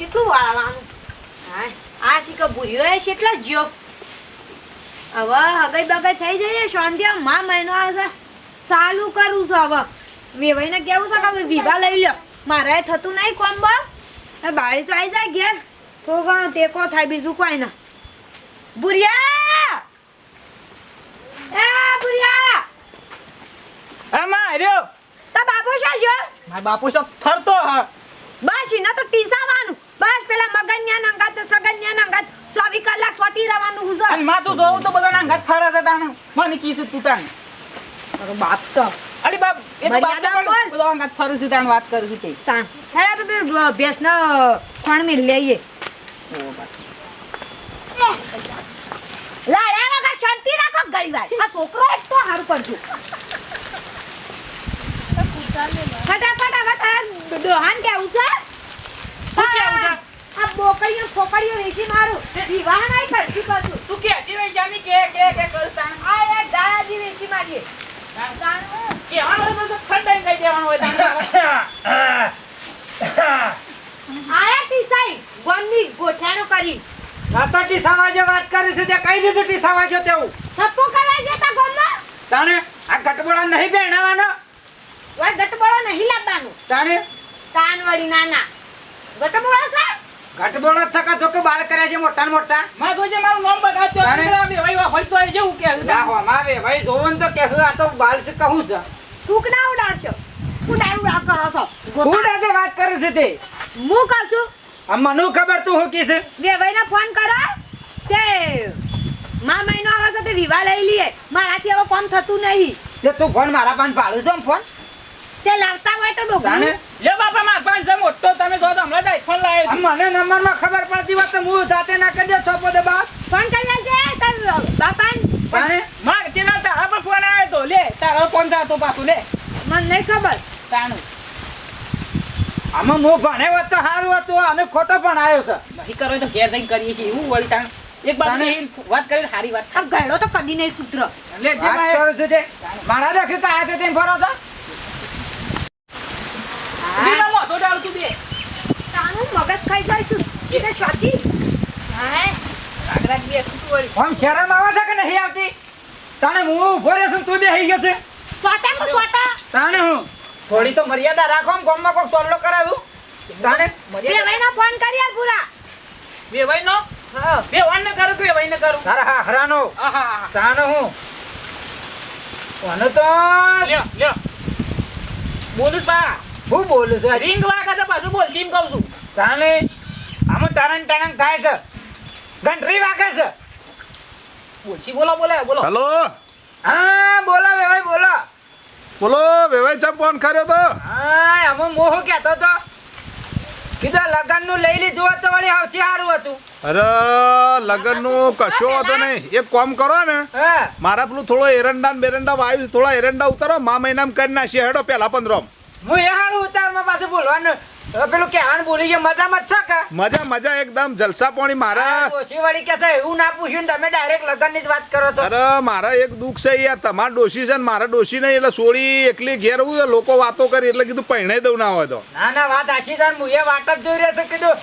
કેટલું વાળવાનું? આ શીખો ભૂર્યો એ કેટલા જ્યો. હવે હગઈ બગઈ થઈ જઈએ શાંતિ મા મહિનો આવશે. ચાલુ કરું છું હવે. વેવાઈને કેવું છે કે વિભા લઈ લ્યો. મારે થતું નહીં કોમ બા બાળી તો આવી જાય ઘેર. તો ઘણો ટેકો થાય બીજું કોઈ ના ભૂરિયા! એ ભૂરિયા! આમાં રહ્યો તા બાપુ શું છે મારા બાપુ શું ફરતો હ. બસ એના તો ટીસાવાનું. બસ પેલા મગન્યા નંગાત તો સગન્યા નંગાત. ચોવીસ કલાક સોટી રહેવાનું હું અને માથું ધોવું તો બધા નાંગાત ફરા જતા ને મને કીધું તું તાણે મારો બાપ છો. અરે બાપ એ તો બાપ પણ. બધા નાંગાત ફરું છું તાન વાત કરું છું તે. તાણ. હે ભેંસ ના ખણ મેં લઈએ. લાડ્યા વગર શાંતિ રાખો ઘડી વાર આ છોકરો એક તો હારું કરજો ફટાફટ હવે તારા ડોહાન કેવું છે? બોકડીઓ ખોકડીઓ વેચી મારું. વિવાહ નહીં કરતી પાછું. તું કે જીવે જાની કે કે કે કર આ એક દાદાજી વેચી મારીએ. હોય તો ખંડાઈને કહી દેવાનું હોય તાણે. આયા ટીસાઈ ગોમની ગોઠાણો કરી. નાતો ટીસાવાજો વાત કરે છે તે કઈ દીધું ટીસાવાજો તેવું. થપ્પો કરાય છે તા ગોમમાં? તાણે આ ગટબોળા નહીં પહેણાવાનો? ઓય ગટબોળા નહીં લાવવાનું. તાણે? કાનવડી નાના. ગટબોળા છે ગટબોળો થકા તો કે બાલ કર્યા છે મોટા ને મોટા. માં જોજે મારું નામ બગાડતો? બે ભાઈ હોય તો એ જેવું કે ના હો મારે ભાઈ જોવું તો કે આ તો બાલ છે કહું છે. થૂક ના ઉડાડશો? ઉડાડ ઉડાડ કરો છો? હું દાદા વાત કરું છું તે. હું કહું છું? આ મને ખબર તું હું કીધું વેવાઈને ફોન કરો. તે મા મહિનો આવે છે તે વિવાહ લઈ લઈએ મારાથી હવે કોમ થતું નહીં. તે તું ફોન મારા પાન પાડું છો ફોન તે લાવતા હોય તો તાણે લે બાપા માં પાંચ છે મોટો. તમે જો તો હમણાં જ આઈફોન લાવ્યો મને નંબરમાં ખબર પડતી વાત તો હું જાતે ના કરી દે થોપો દે બાપ. ફોન કરી લેજે તાર બાપાને. તાણે માં તેના તારા પર ફોન આવ્યો તો. લે તારો ફોન જાતો પાછું લે. મને નહીં ખબર. તાણું. આમાં હું ભણે હોત તો સારું હતું અને ખોટો પણ આવ્યો છે. નહીં કરો તો ઘેર જઈને કરીએ છીએ. એવું વળી તાણ. એક બાજુ વાત કરી સારી વાત આ ગયડો તો કદી નહીં સુધરો. લે જે વાત ભાઈ. કરું છું તે. મારા દેખે તો આ તે તેમ ફરો છો બીજા મોઢો ડાળતું બે તાનું ખાઈ જાય છું સ્વાતી આમ શરમ આવે છે કે નહીં આવતી? તાણે હું ઊભો રહ્યો છું તું બે હઈ ગયો છે. સોટા મુ સોટા તાણે હું? થોડી તો મર્યાદા રાખો આમ ગામમાં કોક સોલ્લો કરાવ્યું. તાણે ના ફોન કરી આલ પૂરા. બે ભાઈ નો હા. બે વાન ને કરું કે ભાઈ ને કરું? તારા હા હરાનો. તાણે હું? કોને તો લ્યો લ્યો. બોલું પા હું બોલું છું? રિંગ વાગે તો પાછું બોલ ટીમ કહું છું. તાણે આમ ટાણંગ ટાણંગ થાય છે. ઘંટરી વાગે છે. ઓછી બોલો બોલે બોલો. હેલો? હા બોલો બે ભાઈ બોલો. બોલો વેવાઈ ચા ફોન કર્યો તો. હા આમાં મોહ કહેતો તો કીધું લગનનું લઈ લીધું હતું વળી સૌથી સારું હતું. અરે લગ્નનું કશો હતો નહીં. એક કોમ કરો ને. હા. મારા પેલું થોડો એરંડા ને બેરંડા વાયુ થોડા એરંડા ઉતારો મા મહિનામાં કરી નાખીએ હેડો પેલા પંદરોમ. હું એ હારું ઉતારમાં પાછું બોલવાનું. પેલું કહેવાનું ભૂલી ગયા મજામાં છો કે? મજા મજા એકદમ. જલસા પાણી મારા. ડોશી વળી કે એવું ના પૂછ્યું તમે ડાયરેક્ટ લગનની જ વાત કરો છો. અરે મારા એક દુઃખ છે યાર. તમારા ડોશી છે ને મારા ડોશી નહીં એટલે સોળી એકલી ઘેર હું લોકો વાતો કરી એટલે કીધું પહેણાઈ દઉં ના હોય તો. ના ના વાત આછી છે હું એ વાટ જ જોઈ રહ્યો છું કીધું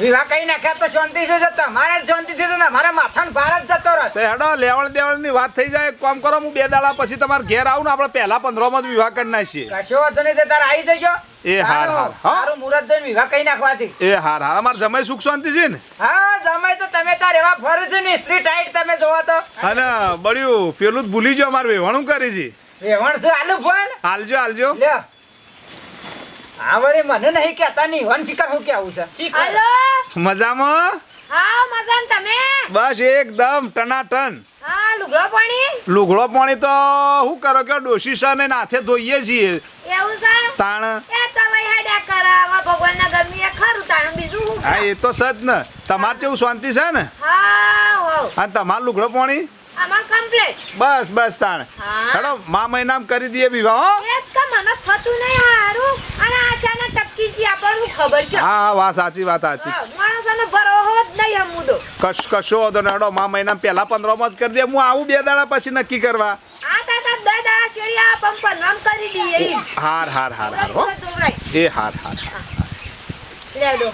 વિવાહ કઈ નાખ્યા તો શાંતિ છે તમારે શાંતિ છે તો મારા માથાનો ભાર જ જતો રહે. હેડો લેવણ દેવણની વાત થઈ જાય એક કરો હું બે દાડા પછી તમારે ઘેર આવું ને આપણે પહેલા પંદરોમાં જ વિવાહ કરી નાખીએ. કશો વાંધો નહીં તે આવી જજો. એ હાર, હાર, હા. સારું જોઈને વિવાહ કઈ નાખવાથી. એ હાર હાર અમારે સુખ શાંતિ છે ને? હા જમાઈ તો તમે તાર એવા ફરજ ને સ્ત્રી ટાઈટ તમે જોવો તો. અને બળ્યું પેલું જ ભૂલી જો અમારે વેવાણું કરી છે. વેવણ છે આલુ ફોન હાલજો હાલજો. લ્યો. વળી મને નહીં કહેતા નહીં વન શિકાર હું કેવું છે? શીખ હલો? મજામાં? હા મજામાં તમે? બસ એકદમ ટનાટન. હા લુગડો પાણી? લુગડો પાણી તો હું કરો કે ડોશી સર ને નાથે ધોઈએ છીએ. એવું છે? તાણ. એ તો ભાઈ હેડ્યા કરાવા ભગવાનના ગમી એ ખરું તાણું. બીજું શું હા એ તો સજ ને તમારે જેવું શાંતિ છે ને? હા હો અને તમારું લુગડો પાણી? અમાર કમ્પ્લીટ બસ બસ તાણ. હેડો મા મહિનામાં કરી દઈએ વિવાહ હો. એક મને થતું નહીં હારું. અને અચાનક ટપકી જી આપણને ખબર કે હા હા વાત સાચી વાત સાચી. માણસને ભરોહો જ નહીં હમ મુદો કશ કશો ઓદો ને મા મહિનામાં પહેલા પંદરોમાં જ કરી દે હું આવું બે દાડા પછી નક્કી કરવા. આ તાતા દાડા શેરિયા પંપ નામ કરી દઈએ હાર હાર હાર હાર હો. એ હાર હાર લેડો.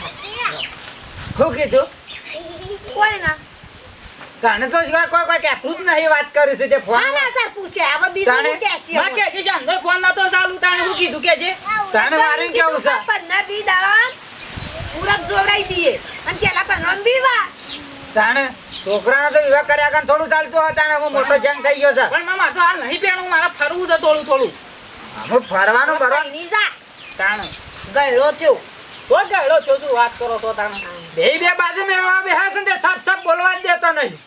શું કીધું? કોઈ ના તને તો કોઈ કોઈ કહેતું જ નહીં વાત કરી છે તે ફોન ના સર પૂછે. હવે બીજું કે છે માં કે છે અંદર ફોન નતો ચાલુ તાણે હું કીધું કે છે. તને મારું કેવું છે? પંદર બી દાડા પૂરક જોવડાઈ દઈએ અને પેલા બી વા તાણે છોકરાને તો વિવાહ કર્યા કાન થોડું ચાલતું હોય તાણે હું મોટો જંગ થઈ ગયો છે. પણ મામા તો આ નહીં પહેણું મારે ફરવું છે થોડું થોડું. હું ફરવાનું બરો ની જા. તાણે ગયડો થયો. તો ગયેલો છો તું વાત કરો તો તાણે બે બે બાજુ મેળવા બેહા છે ને તે સાફ સાફ બોલવા જ દેતો નહીં.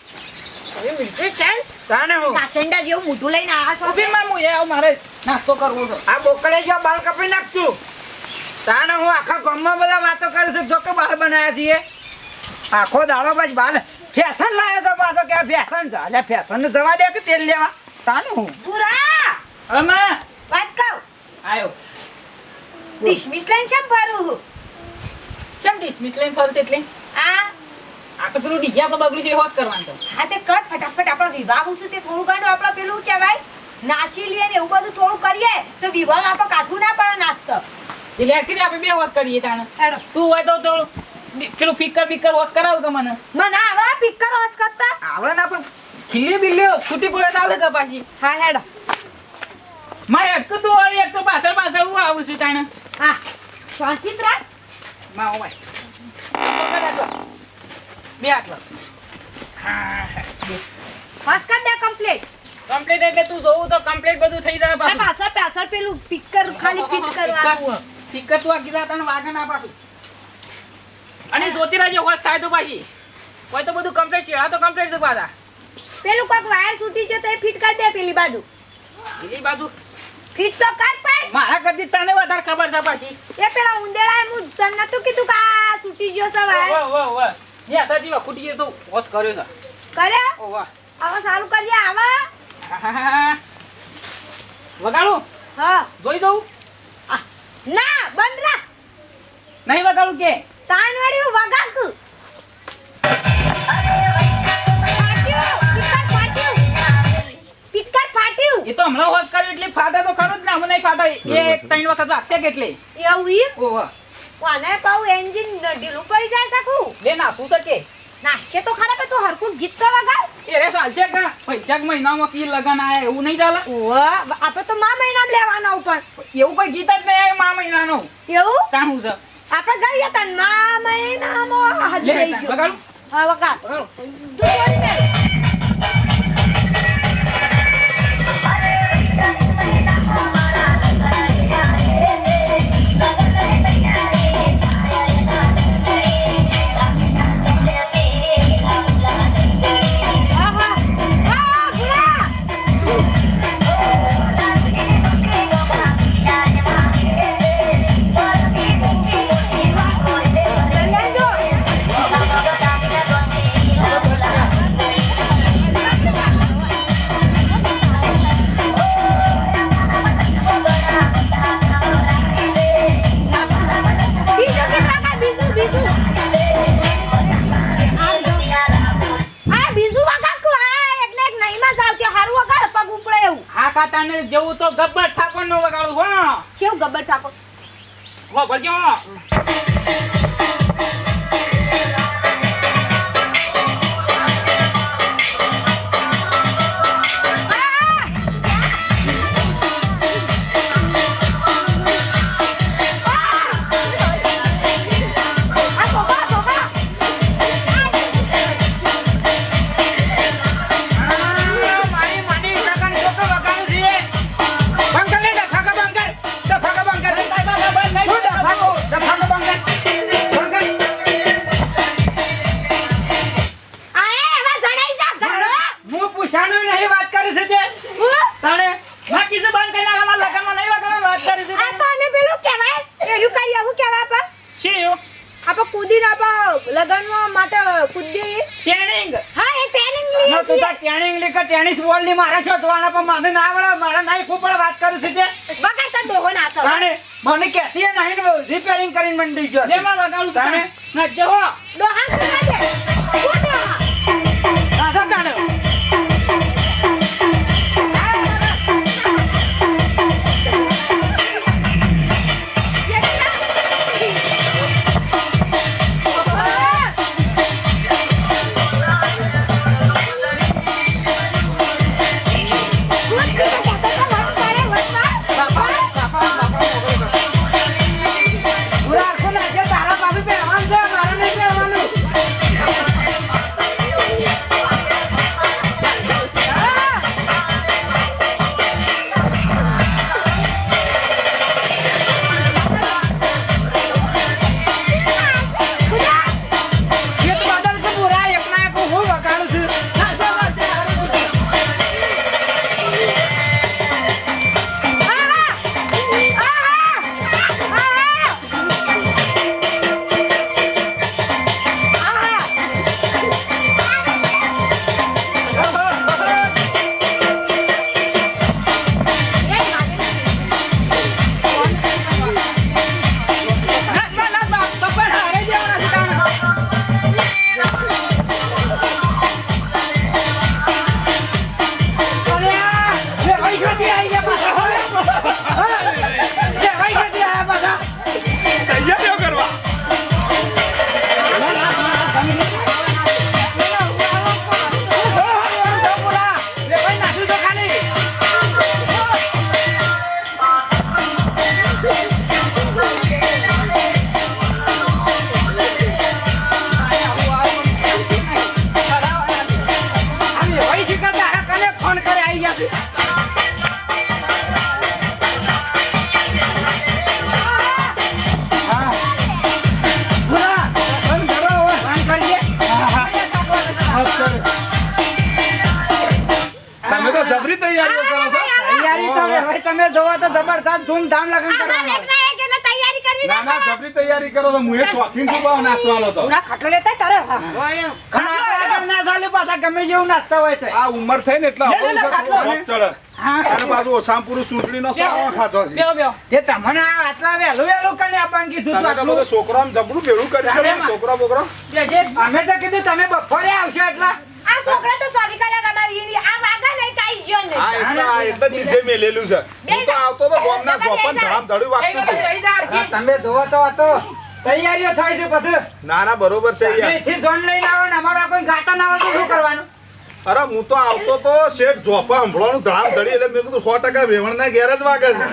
હું? નાસંડા જેવું મોઢું લઈને આયા છો ઊભી માં હું એ મારે નાસ્તો કરવો છે. આ બોકડે જો બાલ કપી નાખતું તાને હું આખા ગામમાં બધા વાતો કરું છું જો કે બાલ છીએ. આખો દાડો પછી બાલ ફેશન લાવ્યો તો પાછો કે ફેશન છે. અલ્યા ફેશન જવા દે કે તેલ લેવા? તાને હું? પૂરા હવે માં વાત કહું? આવ્યો ડિસમિસ લઈને શેમ ફરું? કેમ ડિસમિસ લઈને ફરશે એટલે? આ તો પેલું ડીજે આપણે બગડ્યું છે હોશ કરવાનું હા તે કર ફટાફટ. આપણો વિવાહ છે તે થોડું ઘણું આપણે પેલું કહેવાય નાસી લઈએ ને એવું બધું થોડું કરીએ તો વિવાહ આપણે કાઠું ના પડે નાસ્તો. એટલે આપણે બે હોશ કરીએ તાણે. તું હોય તો થોડું પેલું ફિકર બિકર હોશ કરાવ મને મને આવે પિક્કર હોસ કરતા? આવડે ના પણ ખીલી બિલ્લી છૂટી પડે તો આવડે કે પાછી? હા હેડો. મારે અટકું તું એક તો પાછળ પાછળ હું આવું છું તાણે. હા શાંતિ રાખ. માં. બે આટલો. હા હોસ કર દે કમ્પ્લીટ કમ્પ્લીટ એટલે તું જોવું તો કમ્પ્લીટ બધું થઈ જાય પાછું. પાછળ પાછળ પેલું પિક્કર ખાલી ફિટ કરવાનું ટિકટ તું આ કીધા તને વાગે ના પાછું. અને જોતી રહેજે હોશ થાય તો પાછી. હોય તો બધું કમ્પ્લીટ છે આ તો કમ્પ્લીટ છે પાછા. પેલું કોક વાયર છૂટી છે તો એ ફિટ કરી દે પેલી બાજુ. પેલી બાજુ. ફિટ તો કર પણ. મારા કરતી તને વધારે ખબર છે પાછી. એ પેલા ઉંદેડા હું તને નતું કીધું કે આ છૂટી ગયો છે વાયર ઓ વાહ વાહ જે આસાજી વખૂટી ગયો તો વોશ કર્યો છે. કર્યો? ઓ વાહ. આવા સારું કરજે આવા. વગાડું. હા. જોઈ દઉં ના બંધ રાખ. નહીં વગાડું કે? તાન વાળી હું ફાટ્યું એ તો હમણાં હોશ કર્યો એટલે ફાટા તો ખરું જ ને હમણાં નહીં ફાટા એ ત્રણ વખત વાગશે કેટલી? એવું ઈ? ઓ વાહ. કોને પાઉ એન્જિન ઢીલું પડી જાય શકું? લે નાખું શકે. નાખશે તો ખરા પણ તો હરકું ગીત તો વગાડ. એ રે ચાલશે કે? પૈસા મહિનામાં કી લગન આયા એવું નહીં ચાલે? ઓ આપણે તો મા મહિનામાં લેવાના પણ એવું કોઈ ગીત જ નહીં આવ્યું મા મહિનાનો. એવું? તાણું છે? આપણે ગઈએ તન મા મહિનામાં લઈ ગયો. વગાડું. હા વગાડ. વગાડું. ગબ્બર ઠાકોર. હો ભરજો. ટેનિસ બોલની મારે શોધવાના પણ મને ના આવડે મારે નહીં ખૂબ પણ વાત કરું છું તે. તો ડોહો ના સવાણે મને કહેતી એ નહીં ને રિપેરિંગ કરીને મંડી ગયો જેમાં લગાડું તાણે? ના જો કરો તો હું એ શોખીન છું બહુ નાચવાનો તો. પૂરા ખાટલો લેતા તારે? આગળ ના ચાલે પાછા ગમે જેવું નાચતા હોય તો. આ ઉંમર થઈ ને એટલે ખાટલો. વધ ચડે. અને પાછું ઓછામાં પૂરું ચૂંટણીનો સાવો ખાધો છે. બેહો બેહો તે તમને આ આટલા વેલું વેલું કને આપણને કીધું તો આટલું. છોકરો આમ જબરું ભેળું કરી છે છોકરો બોકરો. બેજે અમે તો કીધું તમે બપોરે આવશો એટલા. આ છોકરા તો ચોવી કલાક અમારી આ વાગા નહીં કાઈ હા એટલે એટલે નીચે મેલેલું છે. હું તો આવતો તો ગોમના ગોપન ધડામ ધડું વાગતું નથી હતું. રહી જા હા, હરખી. તમે જોવો તો હતો. તૈયારીઓ થાય છે ના ના બરોબર છે યાર. અહીંથી જોન લઈને આવો ને અમારા કોઈ ગાતા ના આવે તો શું કરવાનું? અરે હું તો આવતો તો શેઠ જોપા હંભળવાનું ધડામ ધડી એટલે મેં કીધું સો ટકા વેવણના ઘેર જ વાગે છે.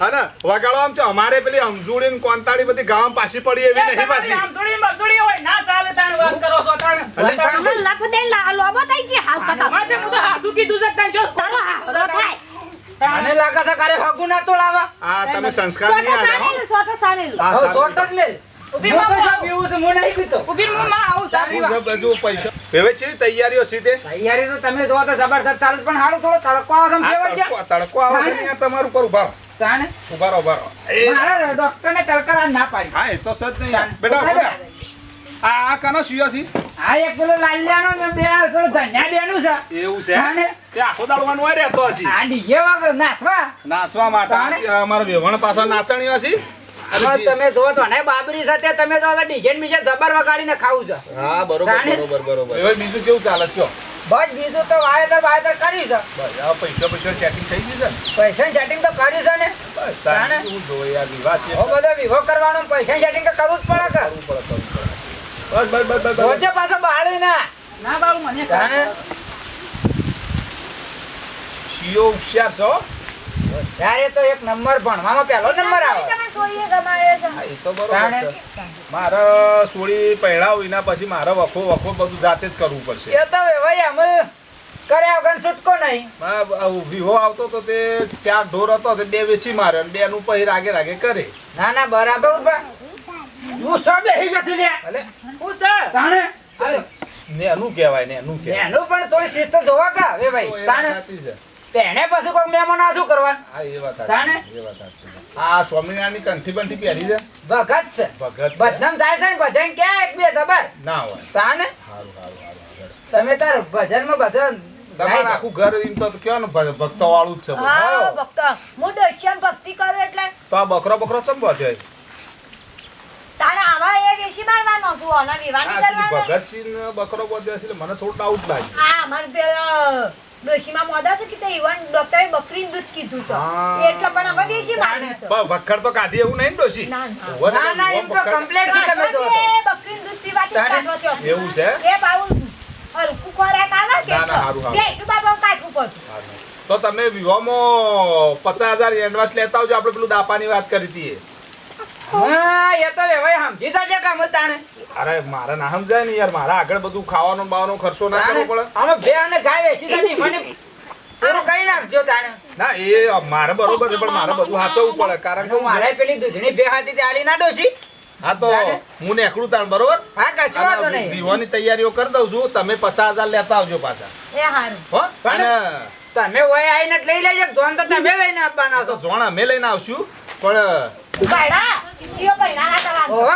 હા વગાડો આમ છો. અમારે પેલી અમઝુડી ને કોંતાડી બધી ગામ પાછી પડી એવી નહીં પાછી. અમઝુડી ને હોય. ના ચાલે તાણ વાત કરો છો તાણ. લપ દે લોબો થઈ છે હાલ કતા માથે હું તો હાસુ કીધું છે તાણ જો કરો રો થાય. મને લાગે છે કરે હગું ના તોડાવા આ તમે સંસ્કાર નહીં સોટો. સામેલું સોટો સામેલું. હા, હવે સારું. શોર્ટ જ લે. ઊભી માં શું પીવું છે હું નહીં પીતો. ઊભી માં આવું સારી વાત. હું પૈસા. છે તૈયારીઓ સીધે તૈયારી તો તમે જોવો તો જબરદસ્ત ચાલે પણ હારું થોડો તડકો આવે છે તડકો આવે છે તમારું પર ઊભા રહો. તાને ઉભારો ઉભારો. મારા ડોક્ટરને તડકા ના પાડી. હા એ તો સજ નહીં. બેટા ઊભા આ આ કનો સિયો છે? આ એક પેલો લાલ્યાનો ને બે પેલો ધન્યા બેનું છે. એવું છે? અને તે આખો દાડવાનું હોય રહેતો હશે. આ ડીજે વગર નાચવા નાસવા માટે? આ વેવણ પાછળ નાચણીઓ છે. અને હવે જે- તમે જો તો ને બાબરી સાથે તમે જો ડીજે ને બીજે જબર વગાડીને ખાવું છે. હા બરોબર બરોબર બરોબર. બીજું કેવું ચાલે? છે બસ બીજું તો વાયદર વાયદર કર્યું છે. બસ આ પૈસા પૈસા ચેકિંગ થઈ ગયું છે પૈસા ચેટિંગ તો કર્યું છે ને? બસ તાને શું જોવે યાર વિવાહ છે બધો કરવાનો પૈસા ચેટિંગ તો કરવું જ પડે કે? કરવું પડે કરવું પડે. બસ બસ બસ બસ રોજે પાછો બાળી ના. ના બાબુ મને કાને શિયો હોશિયાર છો? ત્યારે તો એક નંબર ભણવામાં પહેલો નંબર આવે. મારે સોળી પહેરાવ એના પછી મારે વખો વખો બધું જાતે જ કરવું પડશે. એ તો ભાઈ અમે કર્યા વગર છૂટકો નહીં. વિહો આવતો તો તે ચાર ઢોર હતો તે બે વેચી માર્યો અને બે નું પછી રાગે રાગે કરે. ના ના બરાબર. હું સબ બેસી જશું લ્યા. એટલે હું સર તાણે. ને એનું કહેવાય ને એનું કહેવાય. એનું પણ થોડી શિસ્ત જોવા કા? વે ભાઈ તાણે. સાચી છે. તેને પછી કોઈ મહેમાન આ શું કરવાનું હા એ વાત તાણે? એ વાત આ સ્વામિનારાયણની કંઠી બંઠી પહેરી છે? ભગત છે. ભગત. બદનામ થાય છે ને ભજન ક્યાં એક બે ખબર ના હોય. તાને? સારું તમે તાર ભજનમાં ભજન તમારે આખું ઘર એમ તો કયો ને ભ- વાળું જ છે હા ભક્ત. હું દશ્યમ ભક્તિ કરું એટલે. તો આ બકરો બકરો ચમ બધે? તારે આવા એ વેચી મારવાનો છું ઓના વિવાની કરવાનો. ભગતસિંહ બકરો બધે છે મને થોડું ડાઉટ લાગે. ડોશીમાં મોદા છે કે તે ઈવન ડોક્ટરે બકરી દૂધ કીધું છે? એટલે પણ હવે દેશી માર્યું છે. પણ ભક્કર તો કાઢી એવું નહીં ડોશી? ના ના. ના ના એમ તો. કમ્પ્લેટથી તમે જો બકરીનું દૂધ પીવાથી તારે? કાઢવાથી એવું છે? એ બાઉ હલકું ખોરાક આવે કે ના, ના, હારું, હારું. બાબા કાઢવું પડતું તો તમે વિવાહમાં પચાસ હજાર એડવાન્સ લેતા આવજો. આપણે પેલું દાપાની વાત કરી હતી અરે મારે ના સમજાય ને યાર. મારે આગળ બધું ખાવાનો બાવાનો ખર્ચો ના કરવો પડે. અમે બે અને ગાય વેચી જતી મને પૂરું કઈ નાખજો તાણે. ના એ મારે બરોબર છે પણ મારે બધું સાચવવું પડે. કારણ કે હું હું મારે પેલી દૂધની બે હાથી તે ના ડોસી હા તો હું નેકડું તાણ બરોબર? હા કશું વાંધો નહીં. વિવાહની તૈયારીઓ કરી દઉં છું. તમે પચાસ હજાર લેતા આવજો પાછા. એ હારું. હો? અને તમે લઈ લેજો ધોન તો તમે લઈને આપવાના છો. જોણ અમે લઈને આવશું. પણ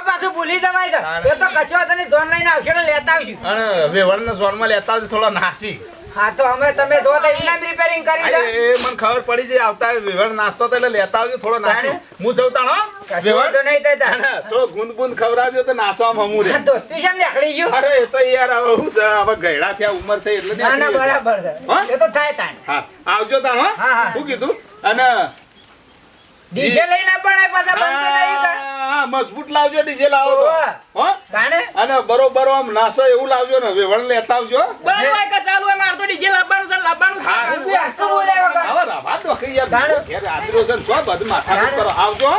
પાછું ભૂલી જવાય એ તો કચો તને ધોન લઈને આવશે લેતા આવશું અને વેવણના ઝોનમાં લેતા આવજો થોડો નાસી. હા તો અમે તમે જો તો ઇનામ રિપેરિંગ કરી આ એ એ મને ખબર પડી જાય આવતા વેવણ નાસ્તો તો એટલે લેતા આવજો થોડો નાસી. હું જઉં તાણ હો. કશું નહીં થાય તાણે. તાણે થોડો ગુંદ ગુંદ ખવડાવજો તો નાસવામાં હમું રે દોસ્તી છે નીકળી ગયું? અરે એ તો યાર હવે હું હવે ગયડા થયા ઉંમર થઈ એટલે ના ના બરાબર છે. એ તો થાય તાણ. હા આવજો તાણો હા, હા. શું કીધું? અને ડીજે લઈને પણ પાછા બનતો નહીં કે? મજબૂત લાવજો ડીજે લાવો તો. હો? તાણે અને બરોબર આમ નાસો એવું લાવજો ને વેવણ લેતા આવજો. બસ કે ચાલુ એ મારે તો ડીજે લાવવાનું છે લાવવાનું છે. હા, હું બે હક્કો બોલ્યા વગર. આવો રાભા તો કઈ યાર કાણે? ઘેર આદરો છે છો બદ માથા કરો આવજો.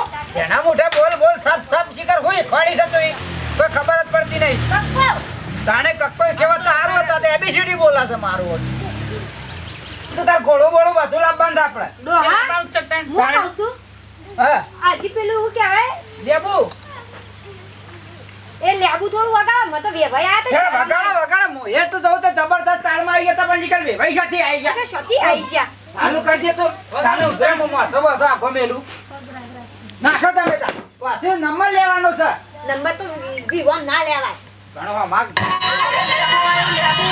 એના મોઢે બોલ બોલ સબ સબ શિખર હોય ખોડી થતો ઈ. કોઈ ખબર જ પડતી નહીં. તાણે કક્કો કેવા તો હારું હતા તે એબીસીડી બોલા છે મારું તો તાર ઘોડો બોડો બધું લાવવાનું છે આપણે. છે. હું કહું છું? આજી પેલું હું કહેવાય? લેબુ. એ લેબુ થોડું વગાડો મને તો વેવાઈ આ હે વગાડો વગાડો. એ તો જવું તો જબરદસ્ત તારમાં આવી ગયા તો પણ નીકળ વેવાઈ સાથી આવી ગયા. સાથી આવી ગયા. ચાલુ કરી દે તો. ચાલુ ઉભરે હું સબો બસો આખો મેલું. નાખો તમે તા. પાસે નંબર લેવાનો છે. નંબર તો વિવો ના લેવાય. ઘણો માગ લેબુ